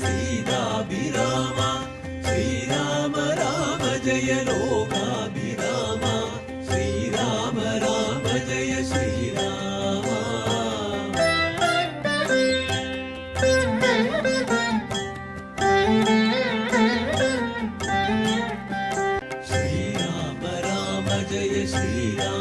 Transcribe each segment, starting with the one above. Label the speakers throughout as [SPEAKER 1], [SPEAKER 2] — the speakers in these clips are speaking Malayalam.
[SPEAKER 1] സീതാഭിരാമ ശ്രീരാമ രാമ ജയ ലോകാഭിരാമ ശ്രീരാമ രാമ ജയ ശ്രീരാമ ശ്രീരാമ രാമ ജയ ശ്രീരാമ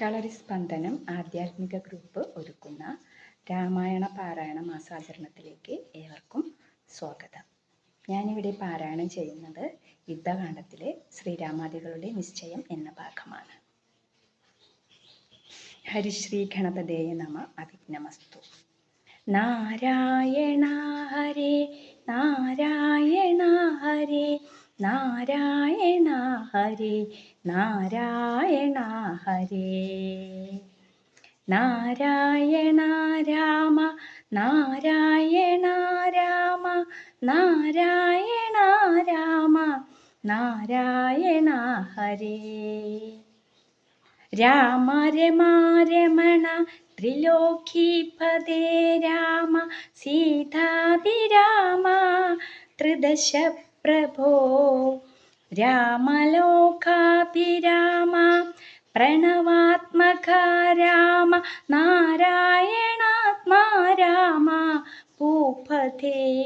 [SPEAKER 2] കളരി സ്പന്ദനം ആധ്യാത്മിക ഗ്രൂപ്പ് ഒരുക്കുന്ന രാമായണ പാരായണ മാസാചരണത്തിലേക്ക് ഏവർക്കും സ്വാഗതം. ഞാനിവിടെ പാരായണം ചെയ്യുന്നത് യുദ്ധകാണ്ഡത്തിലെ ശ്രീരാമാദികളുടെ നിശ്ചയം എന്ന ഭാഗമാണ്. ഹരിശ്രീ ഗണപതേയ നമ അവിഘ്നമസ്തു നാരായണ ഹരേ നാരായണ ഹരേ നാരായണ ഹരേ നാരായണ ഹരേ. നാരായണ രാമ നാരായണ രാമ നാരായണ രാമ നാരായണ ഹരേ. രാമ രമാ രമണ ത്രിലോകീപദേ രാമ സീതാതിരാമ ത്രിദശ പ്രഭോ രാമലോകാഭിരാമ പ്രണവാത്മക രാമ നാരായണാത്മാ രാമ ഭൂപതേ.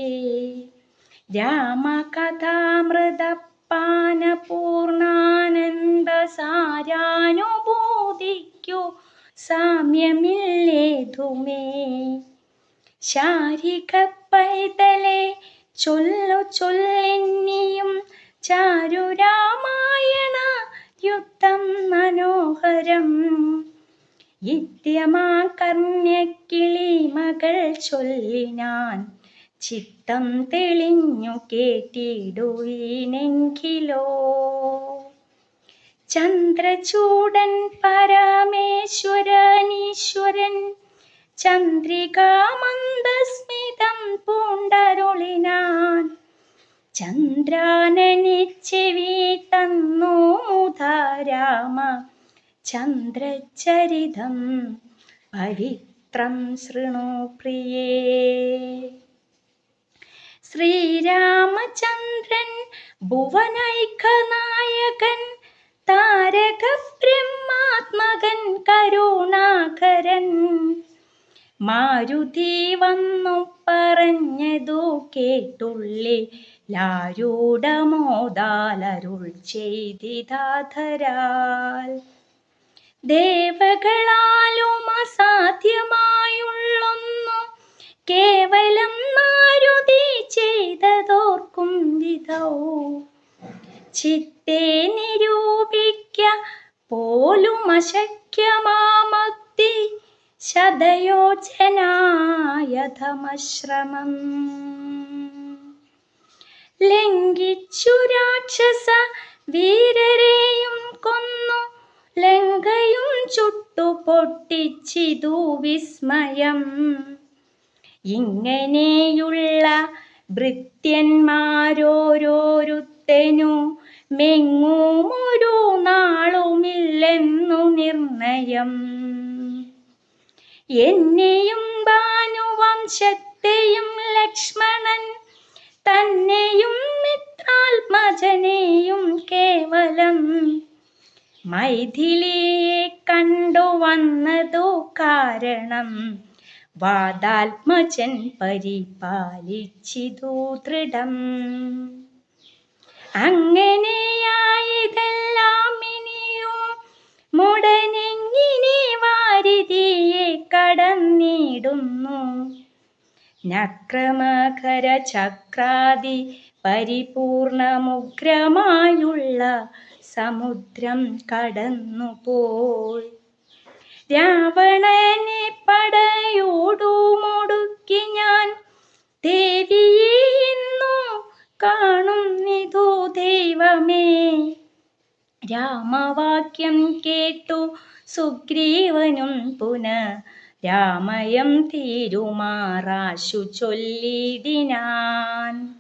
[SPEAKER 2] രാമകഥാമൃതപാനപൂർണാനന്ദ സാരാനുഭൂതിക്കു സാമ്യമില്ലേതുമേ. ശാരിക പൈതലെ ചൊല്ലു ചൊല്ലെന്നിയും ചാരുരാമായണ യുദ്ധം മനോഹരം. ഇത്യമാ കർണ്യക്കിളി മകൾ ചൊല്ലിനാൻ ചിത്തം തെളിഞ്ഞു കേട്ടിടുവീനെങ്കിലോ. ചന്ദ്രചൂടൻ പരമേശ്വരനീശ്വരൻ ചന്ദ്രികാമന്ദസ്മിതം പൂണ്ടരുളിനാൻ. ചന്ദ്രാനനിച്ചെവി തന്നു മുതാരാമ ചന്ദ്രചരിതം പവിത്രം ശൃണു പ്രിയേ. ശ്രീരാമചന്ദ്രൻ ഭുവനൈകനായകൻ താരക മാരുതി വന്നു പറഞ്ഞതു കേട്ടുള്ളി. ലാരൂഢമോദാലരുൾ ചെയ്തിതാധരാൽ ദേവകളാലും അസാധ്യമായുള്ളൊന്നു കേവലം മാരുതി ചെയ്തതോർക്കും വിധോ. ചിത്തെ നിരൂപിക്ക പോലും അശക്യമാമക്തി ശതയോജനായഥമശ്രമം ലംഘിച്ചു രാക്ഷസ വീരരെയും കൊന്നു. ലങ്കയും ചുട്ടു പൊട്ടിച്ചിതു വിസ്മയം. ഇങ്ങനെയുള്ള ഭൃത്യന്മാരോരോരുത്തനു മെങ്ങുമൊരു നാളുമില്ലെന്നു നിർണയം. എന്നെയും ഭാനുവംശത്തെയും ലക്ഷ്മണൻ തന്നെയും മിത്രാത്മജനെയും കേവലം. മൈഥിലിയെ കണ്ടു വന്നതു കാരണം വാദാത്മജൻ പരിപാലിച്ചിതു ദൃഢം. അങ്ങനെയായതെല്ലാം നക്രമകര ചക്രാതി പരിപൂർണമുഗ്രമായുള്ള സമുദ്രം കടന്നുപോയി രാവണനെ പടയോടു മുടുക്കി ഞാൻ ദേവിയെ ഇന്നു കാണുന്നിതു ദൈവമേ. രാമവാക്യം കേട്ടു സുഗ്രീവനും പുന രാമയം തീരുമാറാശു ചൊല്ലിടിനാൻ.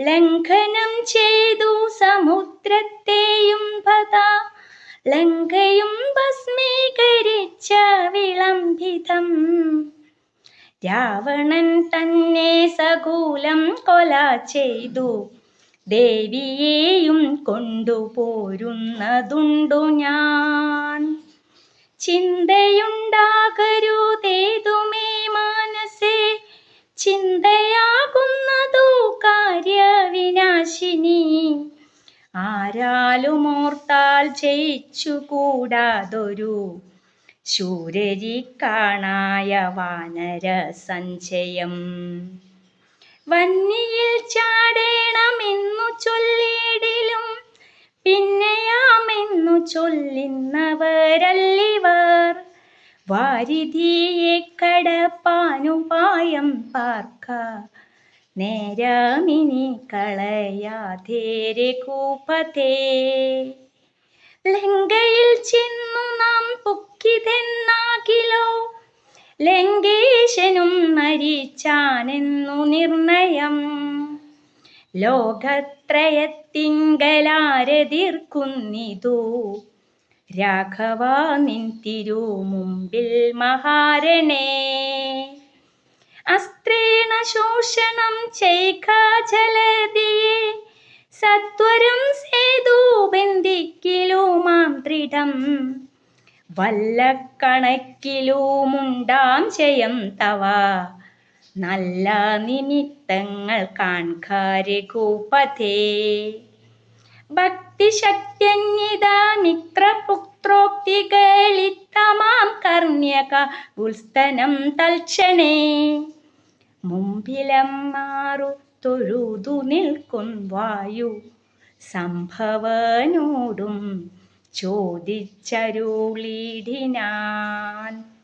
[SPEAKER 2] ലംഘനം ചെയ്തു സമുദ്രത്തെയും പത ലങ്കയും ഭസ്മീകരിച്ച വിളംബിതം. രാവണൻ തന്നെ സകൂലം കൊല ചെയ്തു ദേവിയെയും കൊണ്ടുപോരുന്നതുണ്ടു ഞാൻ. ചിന്തയുണ്ടാകരുതേതുമേ മാനസേ. ചിന്തയാകുന്നതു കാര്യവിനാശിനി. ആരാലും ഓർത്താൽ ജയിച്ചുകൂടാതൊരു ശൂരരിക്കാണായ വാനര സഞ്ചയം. വന്നിയിൽ ചാടേണമെന്നു ചൊല്ലിയിടിലും പിന്നെയാമെന്നു ചൊല്ലുന്നവരല്ലിവർ. വാരിധിയെ കടപ്പാനുപായം പാർക്ക. നേരമിനി കളയാതേരെ കൂപതേ ലങ്കയിൽ ചെന്നു നാം പൊക്കിതെന്നാകിലോ? ലങ്കേശനും മരിച്ചാനെന്നു നിർണയം. ലോകത്രയത്തിങ്കലാരതിർക്കുന്നിതു രാഘവ നിൻ തിരുമുമ്പിൽ മഹാരണേ. അസ്ത്രീണ ശോഷണം ചെയ്ക ജലതിയെ സത്വരം സേതു ബന്ധിക്കിലുമാം ദൃഢം. വല്ലക്കണക്കിലുമുണ്ടാം ജയം തവ. നല്ല നിമിത്തങ്ങൾ കാൺകാരികൂപതേ ഭക്തിശക്തിയന്യത മിത്രപുത്രോക്തികളിത്തമാം കർണ്യക ഉൽസ്തനം തൽക്ഷണേ. മുമ്പിലം മാറു തൊഴുതു നിൽക്കും വായു സംഭവനോടും ചോദിച്ചരുളിടിനാൻ.